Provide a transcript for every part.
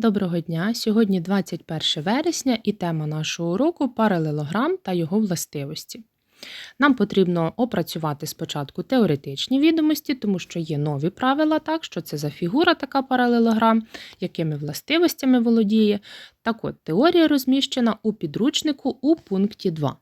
Доброго дня! Сьогодні 21 вересня і тема нашого уроку паралелограм та його властивості. Нам потрібно опрацювати спочатку теоретичні відомості, тому що є нові правила, так, що це за фігура така паралелограм, якими властивостями володіє. Так от, теорія розміщена у підручнику у пункті 2.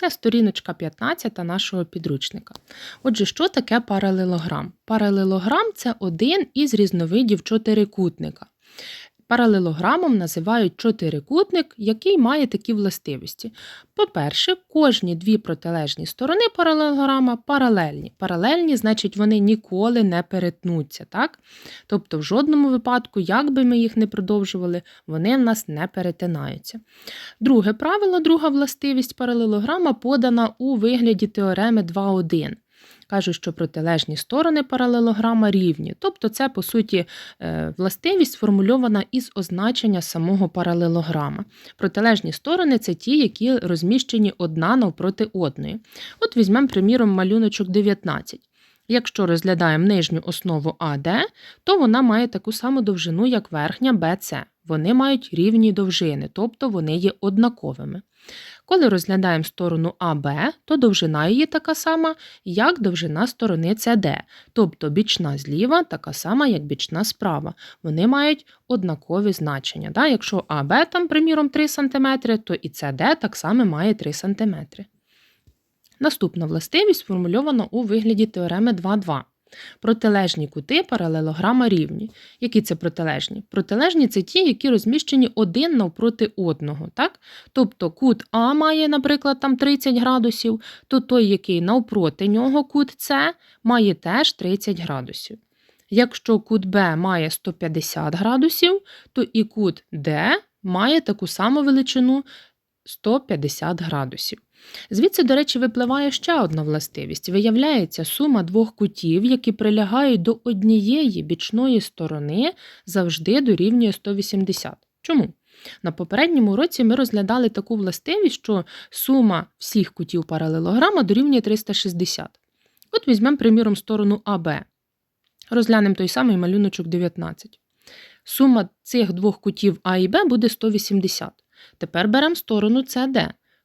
Це сторіночка 15 нашого підручника. Отже, що таке паралелограм? Паралелограм це один із різновидів чотирикутника. Паралелограмом називають чотирикутник, який має такі властивості. По-перше, кожні дві протилежні сторони паралелограма паралельні. Паралельні, значить, вони ніколи не перетнуться. так? Тобто, в жодному випадку, як би ми їх не продовжували, вони в нас не перетинаються. Друге правило, друга властивість паралелограма подана у вигляді теореми 2.1 кажуть, що протилежні сторони паралелограма рівні. Тобто, це, по суті, е, властивість сформульована із означення самого паралелограма. Протилежні сторони це ті, які розміщені одна навпроти одної. От візьмемо, приміром, малюночок 19. Якщо розглядаємо нижню основу АД, то вона має таку саму довжину, як верхня BC. Вони мають рівні довжини, тобто вони є однаковими. Коли розглядаємо сторону АБ, то довжина її така сама, як довжина сторони СД, тобто бічна зліва така сама, як бічна справа. Вони мають однакові значення. Да? Якщо АБ, там, приміром, 3 см, то і СД так само має 3 см. Наступна властивість сформульована у вигляді теореми 2.2. Протилежні кути паралелограма рівні. Які це протилежні? Протилежні це ті, які розміщені один навпроти одного. Так? Тобто кут А має, наприклад, там 30 градусів, то той, який навпроти нього кут С, має теж 30 градусів. Якщо кут Б має 150 градусів, то і кут Д має таку саму величину 150 градусів. Звідси, до речі, випливає ще одна властивість. Виявляється, сума двох кутів, які прилягають до однієї бічної сторони, завжди дорівнює 180. Чому? На попередньому уроці ми розглядали таку властивість, що сума всіх кутів паралелограма дорівнює 360. От візьмемо, приміром, сторону АБ. Розглянемо той самий малюночок 19. Сума цих двох кутів А і Б буде 180. Тепер беремо сторону СД.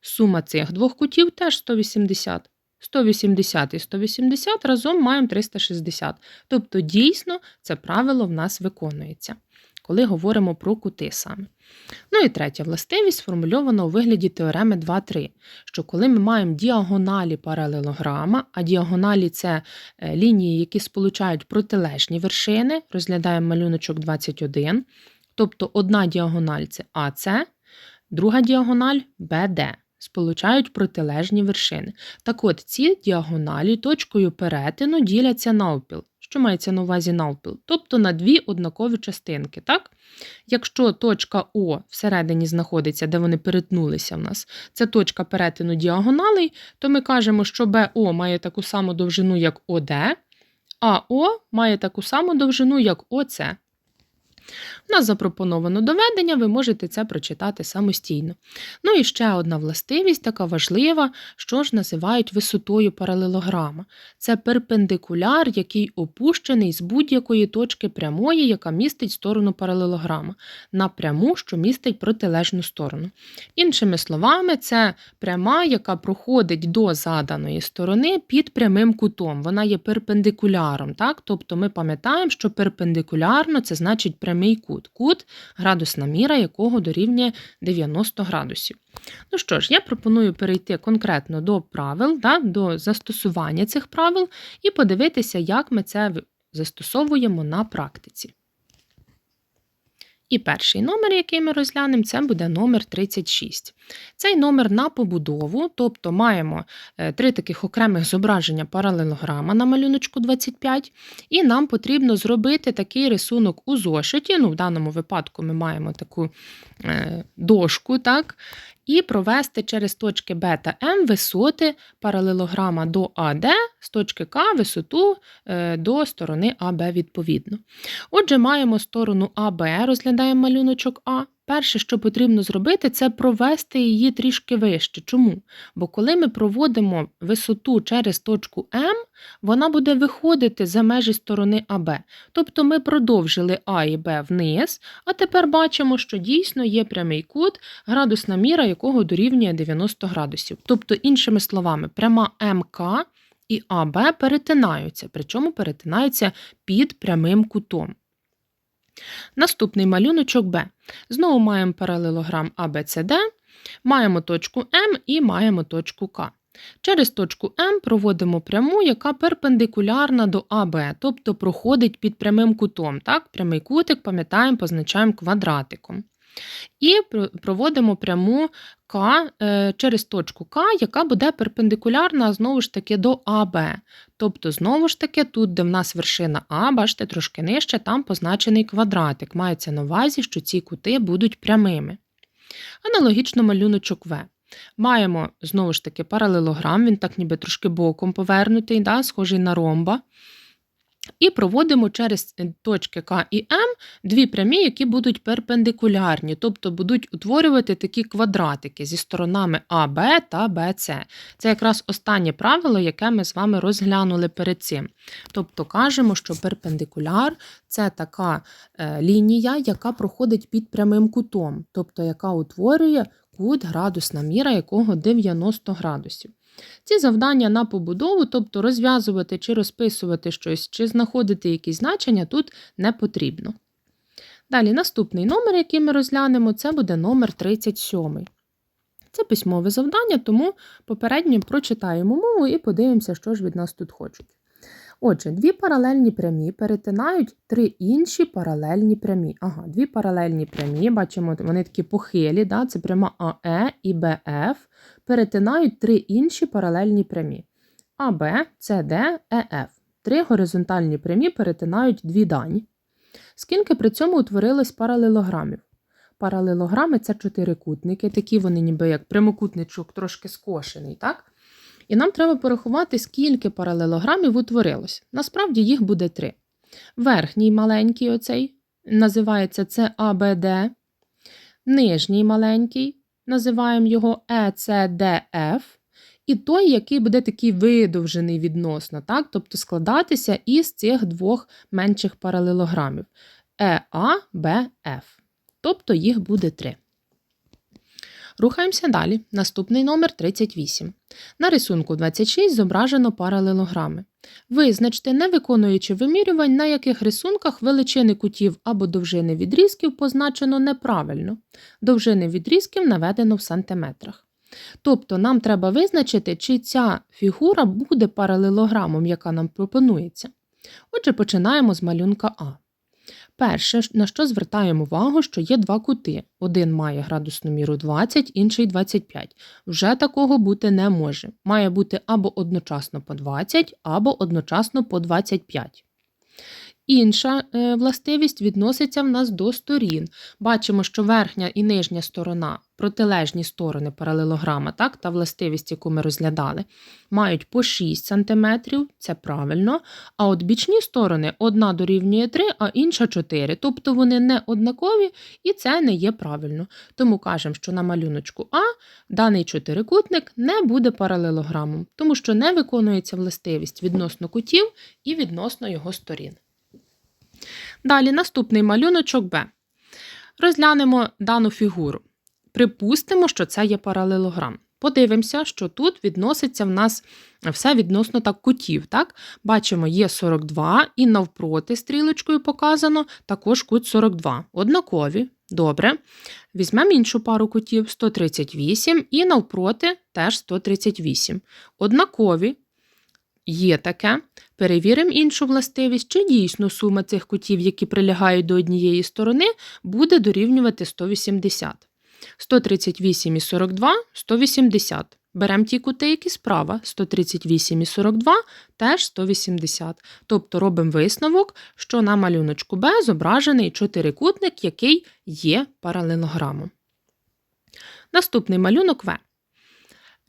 Сума цих двох кутів теж 180. 180 і 180 разом маємо 360. Тобто, дійсно, це правило в нас виконується, коли говоримо про кути саме. Ну і третя властивість сформульована у вигляді теореми 2.3, що коли ми маємо діагоналі паралелограма, а діагоналі це е, лінії, які сполучають протилежні вершини, розглядаємо малюночок 21, тобто одна діагональ це АС, друга діагональ БД сполучають протилежні вершини. Так от ці діагоналі точкою перетину діляться навпіл. Що мається на увазі навпіл? Тобто на дві однакові частинки. так? Якщо точка О всередині знаходиться, де вони перетнулися в нас, це точка перетину діагоналей, то ми кажемо, що БО має таку саму довжину, як ОД, а О має таку саму довжину, як ОЦ. У нас запропоновано доведення, ви можете це прочитати самостійно. Ну і ще одна властивість, така важлива, що ж називають висотою паралелограма. Це перпендикуляр, який опущений з будь-якої точки прямої, яка містить сторону паралелограма, на пряму, що містить протилежну сторону. Іншими словами, це пряма, яка проходить до заданої сторони під прямим кутом. Вона є перпендикуляром. Так? Тобто ми пам'ятаємо, що перпендикулярно це значить прямий прямий кут, кут, градусна міра якого дорівнює 90 градусів. Ну що ж, я пропоную перейти конкретно до правил, да, до застосування цих правил і подивитися, як ми це застосовуємо на практиці. І перший номер, який ми розглянемо, це буде номер 36. Цей номер на побудову, тобто маємо е, три таких окремих зображення паралелограма на малюночку 25, і нам потрібно зробити такий рисунок у зошиті. Ну, В даному випадку ми маємо таку е, дошку, так, і провести через точки Б та М висоти паралелограма до АД з точки К висоту е, до сторони АБ відповідно. Отже, маємо сторону АБ, розглядаємо малюночок А. перше, що потрібно зробити, це провести її трішки вище. Чому? Бо коли ми проводимо висоту через точку М, вона буде виходити за межі сторони АБ. Тобто ми продовжили А і Б вниз, а тепер бачимо, що дійсно є прямий кут, градусна міра якого дорівнює 90 градусів. Тобто, іншими словами, пряма МК і АБ перетинаються, причому перетинаються під прямим кутом. Наступний малюночок Б. Знову маємо паралелограм ABCD, маємо точку М і маємо точку К. Через точку М проводимо пряму, яка перпендикулярна до АБ, тобто проходить під прямим кутом. Так? Прямий кутик, пам'ятаємо, позначаємо квадратиком. І проводимо пряму К е, через точку К, яка буде перпендикулярна знову ж таки до АБ. Тобто, знову ж таки, тут, де в нас вершина А, бачите, трошки нижче, там позначений квадратик. Мається на увазі, що ці кути будуть прямими. Аналогічно малюночок В. Маємо знову ж таки паралелограм, він так ніби трошки боком повернутий, да, схожий на ромба. І проводимо через е, точки К і М дві прямі, які будуть перпендикулярні, тобто будуть утворювати такі квадратики зі сторонами АБ та БЦ. Це якраз останнє правило, яке ми з вами розглянули перед цим. Тобто кажемо, що перпендикуляр це така е, лінія, яка проходить під прямим кутом, тобто яка утворює кут, градусна міра якого 90 градусів. Ці завдання на побудову, тобто розв'язувати чи розписувати щось, чи знаходити якісь значення, тут не потрібно. Далі, наступний номер, який ми розглянемо, це буде номер 37. Це письмове завдання, тому попередньо прочитаємо мову і подивимося, що ж від нас тут хочуть. Отже, дві паралельні прямі перетинають три інші паралельні прямі. Ага, дві паралельні прямі, бачимо, вони такі похилі, да? це пряма АЕ і БФ, перетинають три інші паралельні прямі. АБ, СД, ЕФ. Три горизонтальні прямі перетинають дві дані. Скільки при цьому утворилось паралелограмів? Паралелограми це чотирикутники, такі вони ніби як прямокутничок трошки скошений, так? І нам треба порахувати, скільки паралелограмів утворилось. Насправді їх буде три. Верхній маленький оцей називається це АБД. Нижній маленький, називаємо його Е, ECDF. І той, який буде такий видовжений відносно, так? тобто складатися із цих двох менших паралелограмів Е, EABF. Тобто їх буде три. Рухаємося далі. Наступний номер 38. На рисунку 26 зображено паралелограми. Визначте, не виконуючи вимірювань, на яких рисунках величини кутів або довжини відрізків позначено неправильно. Довжини відрізків наведено в сантиметрах. Тобто нам треба визначити, чи ця фігура буде паралелограмом, яка нам пропонується. Отже, починаємо з малюнка А. Перше, на що звертаємо увагу, що є два кути. Один має градусну міру 20, інший 25. Вже такого бути не може. Має бути або одночасно по 20, або одночасно по 25. Інша е, властивість відноситься в нас до сторін. Бачимо, що верхня і нижня сторона, протилежні сторони паралелограма, так, та властивість, яку ми розглядали, мають по 6 см, це правильно. А от бічні сторони одна дорівнює 3, а інша 4. Тобто вони не однакові і це не є правильно. Тому кажемо, що на малюночку А даний чотирикутник не буде паралелограмом, тому що не виконується властивість відносно кутів і відносно його сторін. Далі наступний малюночок Б. Розглянемо дану фігуру. Припустимо, що це є паралелограм. Подивимося, що тут відноситься в нас все відносно так кутів. Так? Бачимо, є 42 і навпроти стрілочкою показано також кут 42. Однакові. Добре. Візьмемо іншу пару кутів 138 і навпроти теж 138. Однакові. Є таке. Перевіримо іншу властивість, чи дійсно сума цих кутів, які прилягають до однієї сторони, буде дорівнювати 180. 138 і 42 – 180. Беремо ті кути, які справа. 138 і 42 – теж 180. Тобто робимо висновок, що на малюночку Б зображений чотирикутник, який є паралелограмом. Наступний малюнок В.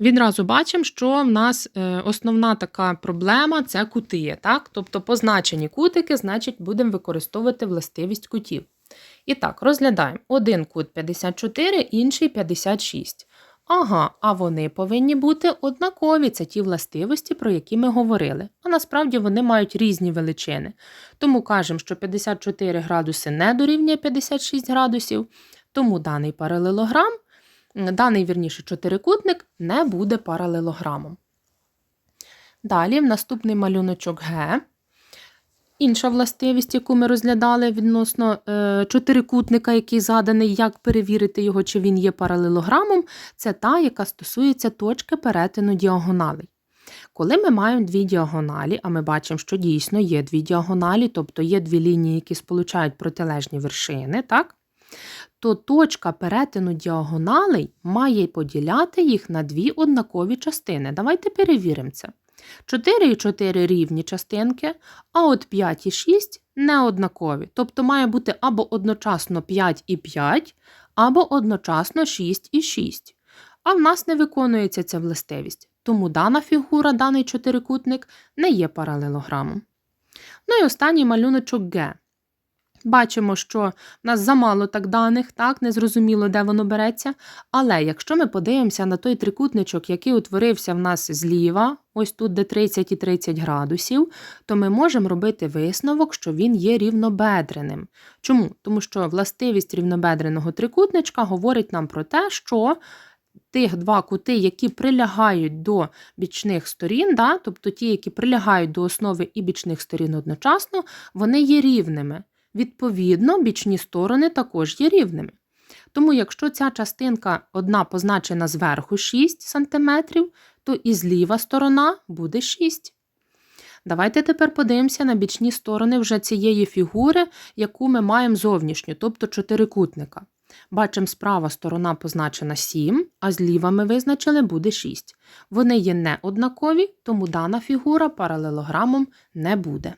Відразу бачимо, що в нас е, основна така проблема це кути. Так? Тобто позначені кутики, значить, будемо використовувати властивість кутів. І так, розглядаємо. Один кут 54, інший 56. Ага, а вони повинні бути однакові. Це ті властивості, про які ми говорили. А насправді вони мають різні величини. Тому кажемо, що 54 градуси не дорівнює 56 градусів, тому даний паралелограм, даний вірніше чотирикутник не буде паралелограмом. Далі, наступний малюночок Г. Інша властивість, яку ми розглядали відносно е, чотирикутника, який заданий, як перевірити його, чи він є паралелограмом, це та, яка стосується точки перетину діагоналей. Коли ми маємо дві діагоналі, а ми бачимо, що дійсно є дві діагоналі, тобто є дві лінії, які сполучають протилежні вершини, так? То точка перетину діагоналей має поділяти їх на дві однакові частини. Давайте перевіримо це. 4 і 4 рівні частинки, а от 5 і 6 неоднакові. Тобто має бути або одночасно 5 і 5, або одночасно 6 і 6. А в нас не виконується ця властивість, тому дана фігура, даний чотирикутник не є паралелограмом. Ну і останній малюночок Г. Бачимо, що в нас замало так даних, так, незрозуміло, де воно береться. Але якщо ми подивимося на той трикутничок, який утворився в нас зліва, ось тут, де 30 і 30 градусів, то ми можемо робити висновок, що він є рівнобедреним. Чому? Тому що властивість рівнобедреного трикутничка говорить нам про те, що тих два кути, які прилягають до бічних сторін, да, тобто ті, які прилягають до основи і бічних сторін одночасно, вони є рівними. Відповідно, бічні сторони також є рівними. Тому, якщо ця частинка одна позначена зверху 6 см, то і зліва сторона буде 6. Давайте тепер подивимося на бічні сторони вже цієї фігури, яку ми маємо зовнішню, тобто чотирикутника. Бачимо, справа сторона позначена 7, а зліва ми визначили буде 6. Вони є неоднакові, тому дана фігура паралелограмом не буде.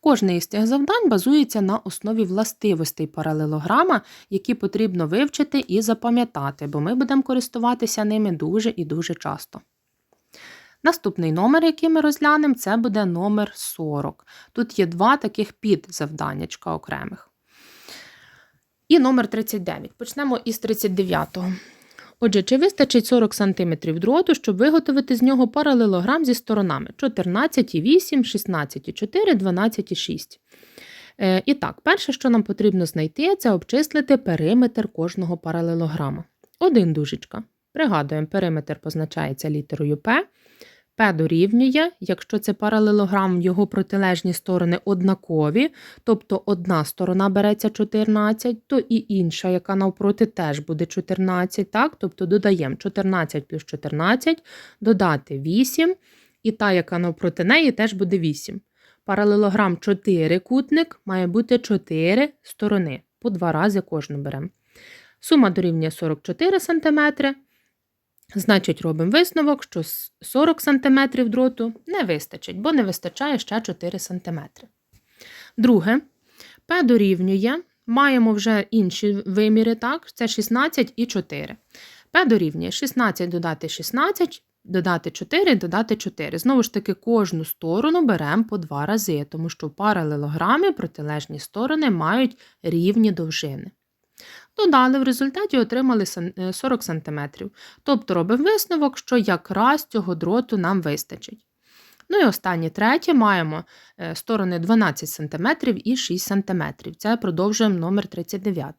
Кожне із цих завдань базується на основі властивостей паралелограма, які потрібно вивчити і запам'ятати, бо ми будемо користуватися ними дуже і дуже часто. Наступний номер, який ми розглянемо, це буде номер 40. Тут є два таких підзавданнячка окремих. І номер 39. Почнемо із 39-го. Отже, чи вистачить 40 см дроту, щоб виготовити з нього паралелограм зі сторонами 14,8, 16,4, 12,6. Е, і так, перше, що нам потрібно знайти, це обчислити периметр кожного паралелограма. Один дужечка. Пригадуємо, периметр позначається літерою П. П дорівнює, якщо це паралелограм, його протилежні сторони однакові, тобто одна сторона береться 14, то і інша, яка навпроти, теж буде 14. так? Тобто додаємо 14 плюс 14, додати 8, і та, яка навпроти неї, теж буде 8. Паралелограм 4 кутник має бути 4 сторони. По два рази кожну беремо. Сума дорівнює 44 см. Значить, робимо висновок, що 40 см дроту не вистачить, бо не вистачає ще 4 см. Друге, П дорівнює, маємо вже інші виміри, так, це 16 і 4. П дорівнює 16 додати 16, додати 4, додати 4. Знову ж таки, кожну сторону беремо по два рази, тому що в паралелограмі протилежні сторони мають рівні довжини. Додали, в результаті отримали 40 см. Тобто робимо висновок, що якраз цього дроту нам вистачить. Ну і останнє третє маємо е, сторони 12 см і 6 см. Це продовжуємо номер 39.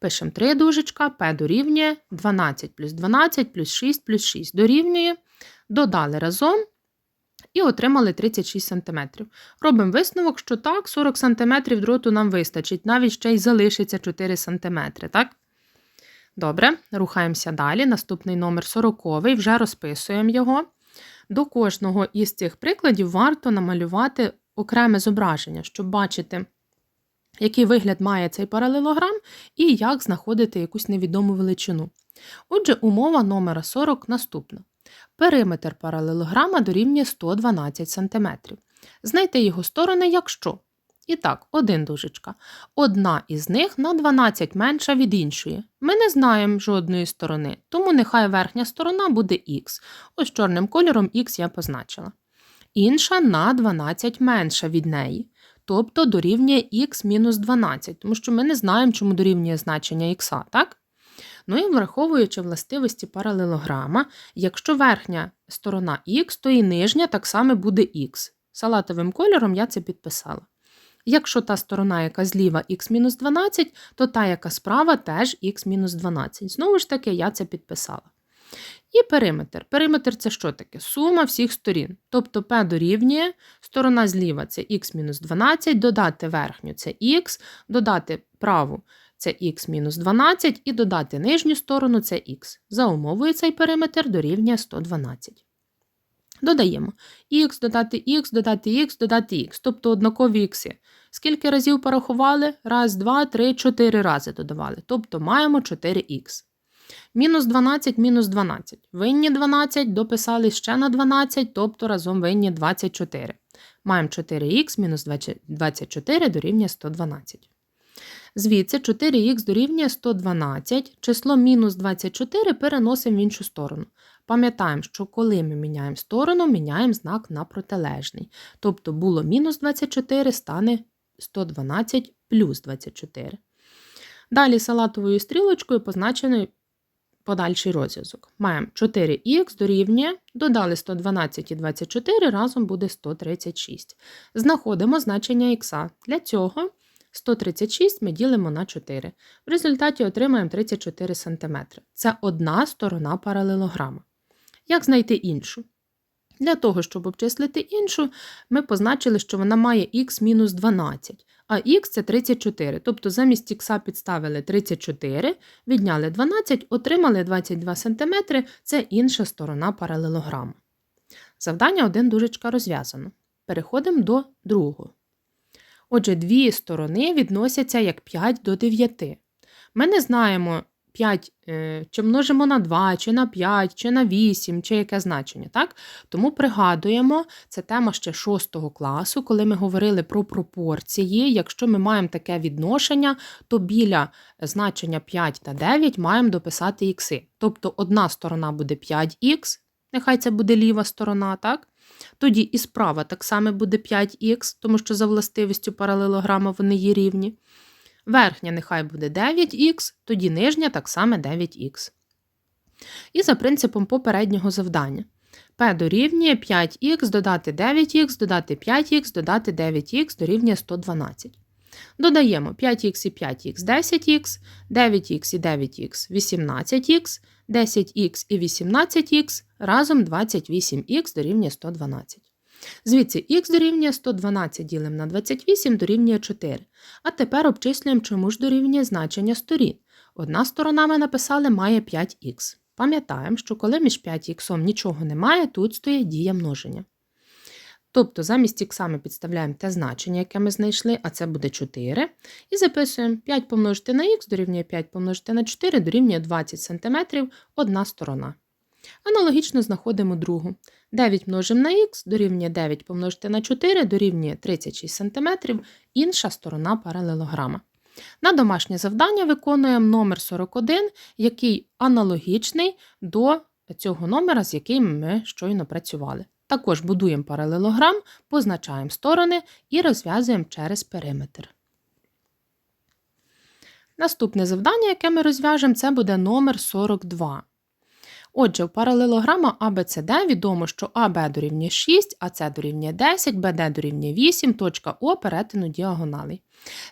Пишемо 3 дужечка, П дорівнює 12 плюс 12 плюс 6 плюс 6 дорівнює. Додали разом і отримали 36 см. Робимо висновок, що так, 40 см дроту нам вистачить, навіть ще й залишиться 4 см. так? Добре, рухаємося далі. Наступний номер 40 вже розписуємо його. До кожного із цих прикладів варто намалювати окреме зображення, щоб бачити, який вигляд має цей паралелограм і як знаходити якусь невідому величину. Отже, умова номера 40 наступна. Периметр паралелограма дорівнює 112 см. Знайти його сторони, якщо. І так, один дужечка. Одна із них на 12 менша від іншої. Ми не знаємо жодної сторони, тому нехай верхня сторона буде х. Ось чорним кольором х я позначила. інша на 12 менша від неї. Тобто дорівнює х мінус 12, тому що ми не знаємо, чому дорівнює значення х, так? Ну і враховуючи властивості паралелограма, якщо верхня сторона х, то і нижня так само буде х. Салатовим кольором я це підписала. Якщо та сторона, яка зліва х-12, то та, яка справа, теж х-12. Знову ж таки, я це підписала. І периметр. Периметр це що таке? Сума всіх сторін. Тобто P дорівнює, сторона зліва це х-12, додати верхню це х, додати праву це х-12 і додати нижню сторону це х. За умовою цей периметр дорівнює 112. Додаємо х, додати х, додати х, додати х, тобто однакові ікси. Скільки разів порахували? Раз, два, три, чотири рази додавали. Тобто маємо 4х. Мінус 12, мінус 12. Винні 12, дописали ще на 12, тобто разом винні 24. Маємо 4х мінус 24 дорівнює 112. Звідси 4х дорівнює 112, число мінус 24 переносимо в іншу сторону. Пам'ятаємо, що коли ми міняємо сторону, міняємо знак на протилежний. Тобто було мінус 24, стане 112 плюс 24. Далі салатовою стрілочкою позначений подальший розв'язок. Маємо 4х дорівнює, додали 112 і 24, разом буде 136. Знаходимо значення х. Для цього 136 ми ділимо на 4. В результаті отримаємо 34 см. Це одна сторона паралелограма. Як знайти іншу? Для того, щоб обчислити іншу, ми позначили, що вона має х-12, а х це 34. Тобто замість х підставили 34, відняли 12, отримали 22 см це інша сторона паралелограму. Завдання 1 дужечка розв'язано. Переходимо до другого. Отже, дві сторони відносяться як 5 до 9. Ми не знаємо 5 е, чи множимо на 2, чи на 5, чи на 8, чи яке значення. так? Тому пригадуємо, це тема ще 6 класу, коли ми говорили про пропорції. Якщо ми маємо таке відношення, то біля значення 5 та 9 маємо дописати ікси. Тобто одна сторона буде 5х, нехай це буде ліва сторона, так? Тоді і справа так само буде 5х, тому що за властивістю паралелограма вони є рівні. Верхня нехай буде 9х, тоді нижня так само 9х. І за принципом попереднього завдання. P дорівнює 5х додати 9х, додати 5х, додати 9х дорівнює 112. Додаємо 5х і 5х 10х, 9х і 9х 18х, 10х і 18х разом 28х дорівнює 112. Звідси х дорівнює 112 ділимо на 28 дорівнює 4. А тепер обчислюємо, чому ж дорівнює значення сторін. Одна сторона ми написали має 5х. Пам'ятаємо, що коли між 5х нічого немає, тут стоїть дія множення. Тобто замість х ми підставляємо те значення, яке ми знайшли, а це буде 4. І записуємо 5 помножити на х дорівнює 5 помножити на 4 дорівнює 20 см одна сторона. Аналогічно знаходимо другу. 9 множимо на х дорівнює 9 помножити на 4 дорівнює 36 см інша сторона паралелограма. На домашнє завдання виконуємо номер 41, який аналогічний до цього номера, з яким ми щойно працювали. Також будуємо паралелограм, позначаємо сторони і розв'язуємо через периметр. Наступне завдання, яке ми розв'яжемо, це буде номер 42. Отже, в паралелограма ABCD відомо, що АБ дорівнює 6, АС дорівнює 10, БД дорівнює 8, точка О перетину діагоналей.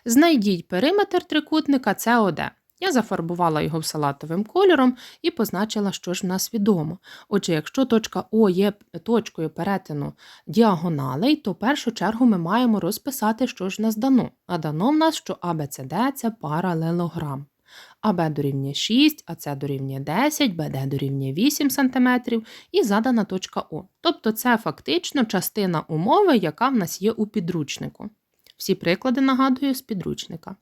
Знайдіть периметр трикутника СОД. Я зафарбувала його в салатовим кольором і позначила, що ж в нас відомо. Отже, якщо точка О є точкою перетину діагоналей, то в першу чергу ми маємо розписати, що ж в нас дано. А дано в нас, що ABCD – це паралелограм. АБ дорівнює 6, АС дорівнює 10, БД дорівнює 8 см і задана точка О. Тобто це фактично частина умови, яка в нас є у підручнику. Всі приклади нагадую з підручника.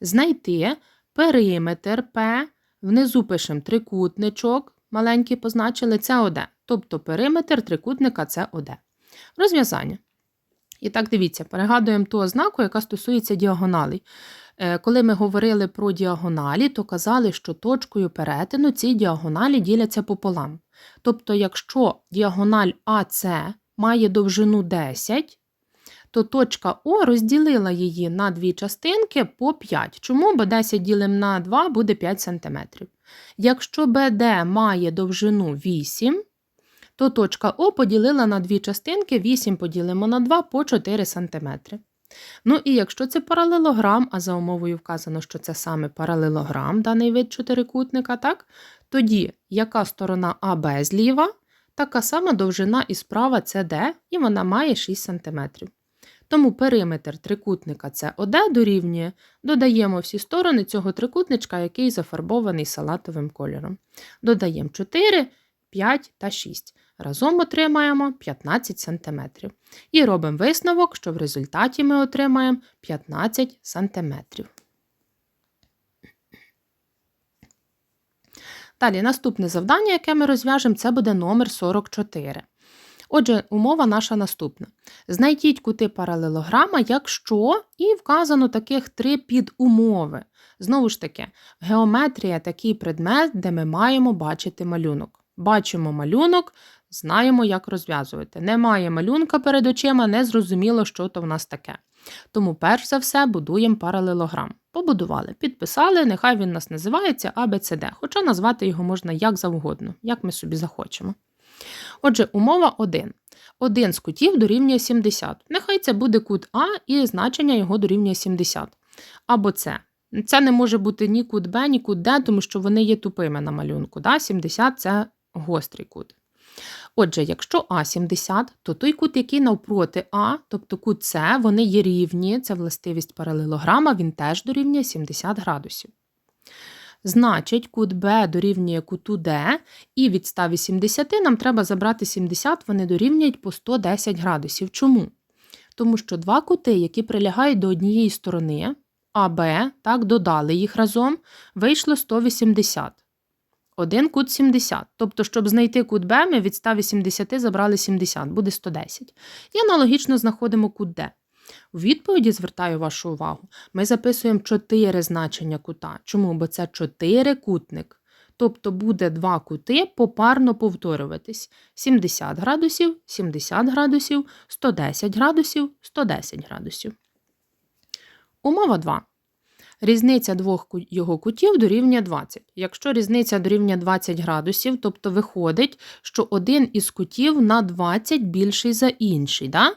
Знайти периметр П, внизу пишемо трикутничок, маленький позначили це ОД. Тобто периметр трикутника це ОД. Розв'язання. І так, дивіться, перегадуємо ту ознаку, яка стосується діагоналей. Е, коли ми говорили про діагоналі, то казали, що точкою перетину ці діагоналі діляться пополам. Тобто, якщо діагональ АС має довжину 10, то точка О розділила її на дві частинки по 5. Чому? Бо 10 ділимо на 2 буде 5 см. Якщо БД має довжину 8, то точка О поділила на дві частинки, 8 поділимо на 2 по 4 см. Ну і якщо це паралелограм, а за умовою вказано, що це саме паралелограм, даний вид чотирикутника, так? тоді яка сторона АБ зліва, така сама довжина і справа CD, і вона має 6 см. Тому периметр трикутника COD дорівнює, додаємо всі сторони цього трикутничка, який зафарбований салатовим кольором. Додаємо 4, 5 та 6. Разом отримаємо 15 см. І робимо висновок, що в результаті ми отримаємо 15 см. Далі, наступне завдання, яке ми розв'яжемо, це буде номер 44. Отже, умова наша наступна. Знайдіть кути паралелограма, якщо і вказано таких три підумови. Знову ж таки, геометрія такий предмет, де ми маємо бачити малюнок. Бачимо малюнок, знаємо, як розв'язувати. Немає малюнка перед очима, не зрозуміло, що то в нас таке. Тому, перш за все, будуємо паралелограм. Побудували, підписали, нехай він нас називається ABCD, хоча назвати його можна як завгодно, як ми собі захочемо. Отже, умова 1. Один з кутів дорівнює 70. Нехай це буде кут А і значення його дорівнює 70. Або це. Це не може бути ні кут Б, ні кут Д, тому що вони є тупими на малюнку. Да? 70 це гострий кут. Отже, якщо А 70, то той кут, який навпроти А, тобто кут С, вони є рівні, це властивість паралелограма, він теж дорівнює 70 градусів. Значить, кут Б дорівнює куту Д, і від 180 нам треба забрати 70, вони дорівнюють по 110 градусів. Чому? Тому що два кути, які прилягають до однієї сторони, АБ, так, додали їх разом, вийшло 180. Один кут 70. Тобто, щоб знайти кут Б, ми від 180 забрали 70, буде 110. І аналогічно знаходимо кут Д. У відповіді звертаю вашу увагу, ми записуємо 4 значення кута. Чому? Бо це 4-кутник. Тобто буде два кути попарно повторюватись: 70 градусів, 70 градусів, 110 градусів, 110 градусів. Умова 2. Різниця двох його кутів дорівнює 20. Якщо різниця дорівнює 20 градусів, тобто виходить, що один із кутів на 20 більший за інший. Да?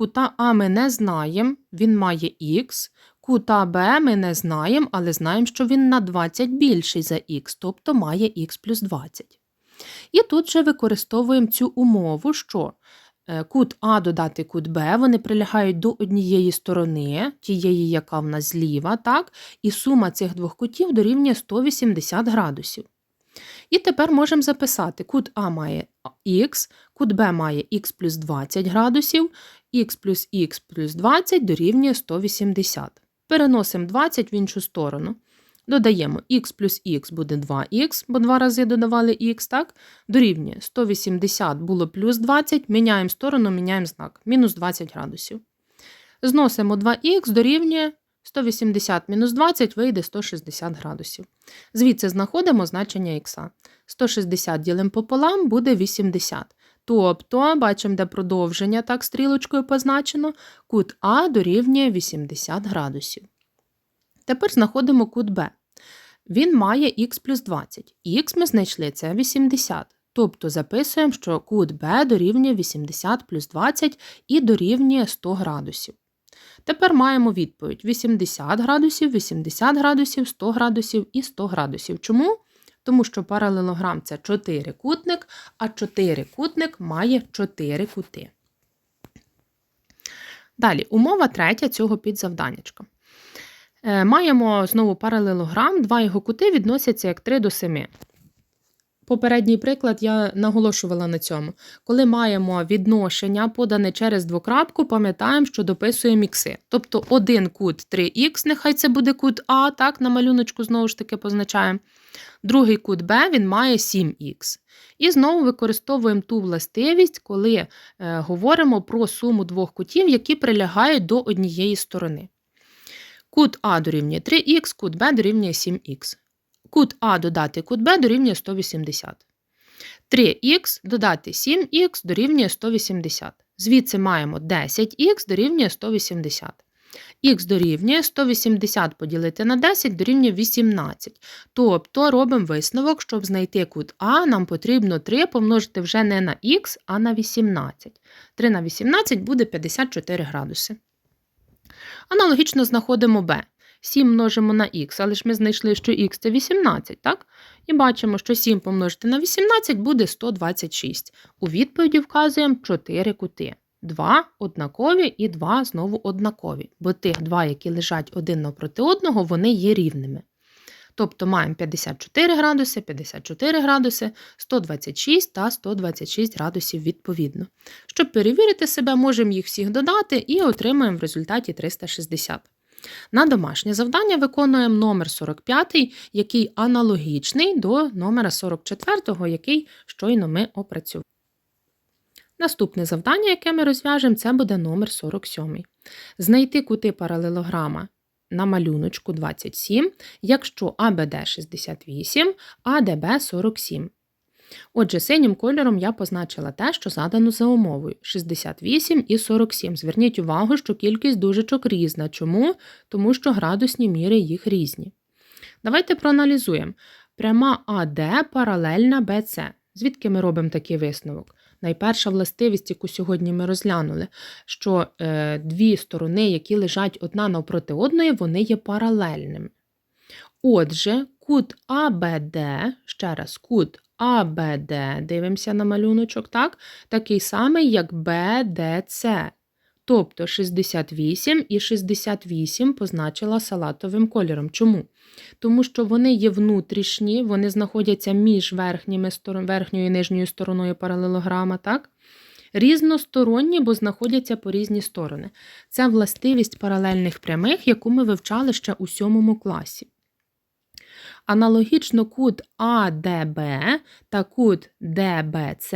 Кута А ми не знаємо, він має х. Кута Б ми не знаємо, але знаємо, що він на 20 більший за х, тобто має х плюс 20. І тут вже використовуємо цю умову, що е, кут А додати кут Б, вони прилягають до однієї сторони, тієї, яка в нас зліва, так? і сума цих двох кутів дорівнює 180 градусів. І тепер можемо записати: кут А має х, кут Б має х плюс 20 градусів, х плюс х плюс 20 дорівнює 180. Переносимо 20 в іншу сторону. Додаємо х плюс х буде 2х, бо два рази додавали х, так? Дорівнює 180 було плюс 20, міняємо сторону, міняємо знак, мінус 20 градусів. Зносимо 2х, дорівнює 180 мінус 20 вийде 160 градусів. Звідси знаходимо значення х. 160 ділимо пополам, буде 80. Тобто, бачимо, де продовження, так, стрілочкою позначено, кут А дорівнює 80 градусів. Тепер знаходимо кут Б. Він має х плюс 20. Х ми знайшли це 80. Тобто записуємо, що кут Б дорівнює 80 плюс 20 і дорівнює 100 градусів. Тепер маємо відповідь: 80 градусів, 80 градусів, 100 градусів і 100 градусів. Чому? Тому що паралелограм це 4-кутник, а 4-кутник має 4 кути. Далі, умова третя цього підзавданнячка. Е, маємо знову паралелограм, два його кути відносяться як 3 до 7. Попередній приклад я наголошувала на цьому. Коли маємо відношення, подане через двокрапку, пам'ятаємо, що дописуємо ікси. Тобто один кут 3х, нехай це буде кут А, так, на малюночку знову ж таки позначаємо. Другий кут Б він має 7х. І знову використовуємо ту властивість, коли е, говоримо про суму двох кутів, які прилягають до однієї сторони. Кут А дорівнює 3х, кут Б дорівнює 7х. Кут А додати кут Б дорівнює 180. 3х додати 7х дорівнює 180. Звідси маємо 10х дорівнює 180. Х дорівнює 180 поділити на 10 дорівнює 18. Тобто робимо висновок, щоб знайти кут А, нам потрібно 3 помножити вже не на х, а на 18. 3 на 18 буде 54 градуси. Аналогічно знаходимо b. 7 множимо на х, але ж ми знайшли, що х це 18, так? І бачимо, що 7 помножити на 18 буде 126. У відповіді вказуємо 4 кути. 2 однакові і 2 знову однакові, бо тих два, які лежать один навпроти одного, вони є рівними. Тобто маємо 54 градуси, 54 градуси, 126 та 126 градусів відповідно. Щоб перевірити себе, можемо їх всіх додати і отримаємо в результаті 360. На домашнє завдання виконуємо номер 45, який аналогічний до номера 44, який щойно ми опрацювали. Наступне завдання, яке ми розв'яжемо, це буде номер 47. Знайти кути паралелограма на малюночку 27, якщо АБД 68, а ДБ 47. Отже, синім кольором я позначила те, що задано за умовою 68 і 47. Зверніть увагу, що кількість дужечок різна. Чому? Тому що градусні міри їх різні. Давайте проаналізуємо. Пряма АД паралельна БЦ. Звідки ми робимо такий висновок? Найперша властивість, яку сьогодні ми розглянули, що е, дві сторони, які лежать одна навпроти одної, вони є паралельними. Отже, кут АБД, ще раз, кут АБД, дивимося на малюночок, так? Такий самий, як БДЦ. Тобто 68 і 68 позначила салатовим кольором. Чому? Тому що вони є внутрішні, вони знаходяться між верхньою і нижньою стороною паралелограма, так? Різносторонні, бо знаходяться по різні сторони. Це властивість паралельних прямих, яку ми вивчали ще у сьомому класі. Аналогічно кут АДБ та кут ДБЦ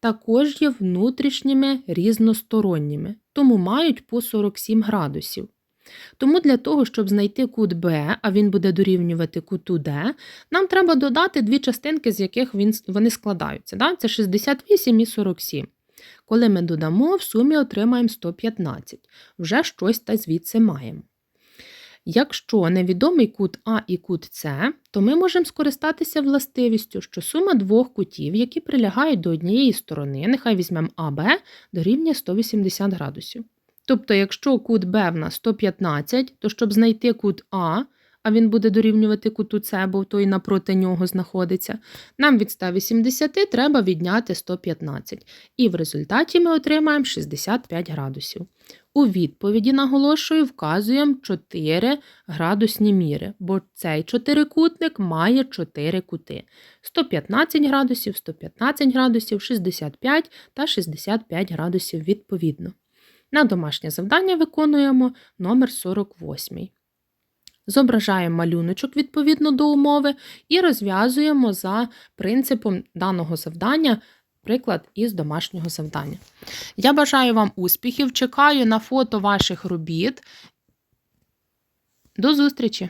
також є внутрішніми різносторонніми, тому мають по 47 градусів. Тому для того, щоб знайти кут Б, а він буде дорівнювати куту Д, нам треба додати дві частинки, з яких він, вони складаються. Да? Це 68 і 47. Коли ми додамо, в сумі отримаємо 115. Вже щось та звідси маємо. Якщо невідомий кут А і кут С, то ми можемо скористатися властивістю, що сума двох кутів, які прилягають до однієї сторони, нехай візьмемо АБ, дорівнює 180 градусів. Тобто, якщо кут Б в нас 115, то щоб знайти кут А, а він буде дорівнювати куту С, бо той напроти нього знаходиться, нам від 180 треба відняти 115. І в результаті ми отримаємо 65 градусів. У відповіді, наголошую, вказуємо 4 градусні міри, бо цей чотирикутник має 4 кути. 115 градусів, 115 градусів, 65 та 65 градусів відповідно. На домашнє завдання виконуємо номер 48. Зображаємо малюночок відповідно до умови і розв'язуємо за принципом даного завдання приклад із домашнього завдання. Я бажаю вам успіхів, чекаю на фото ваших робіт. До зустрічі!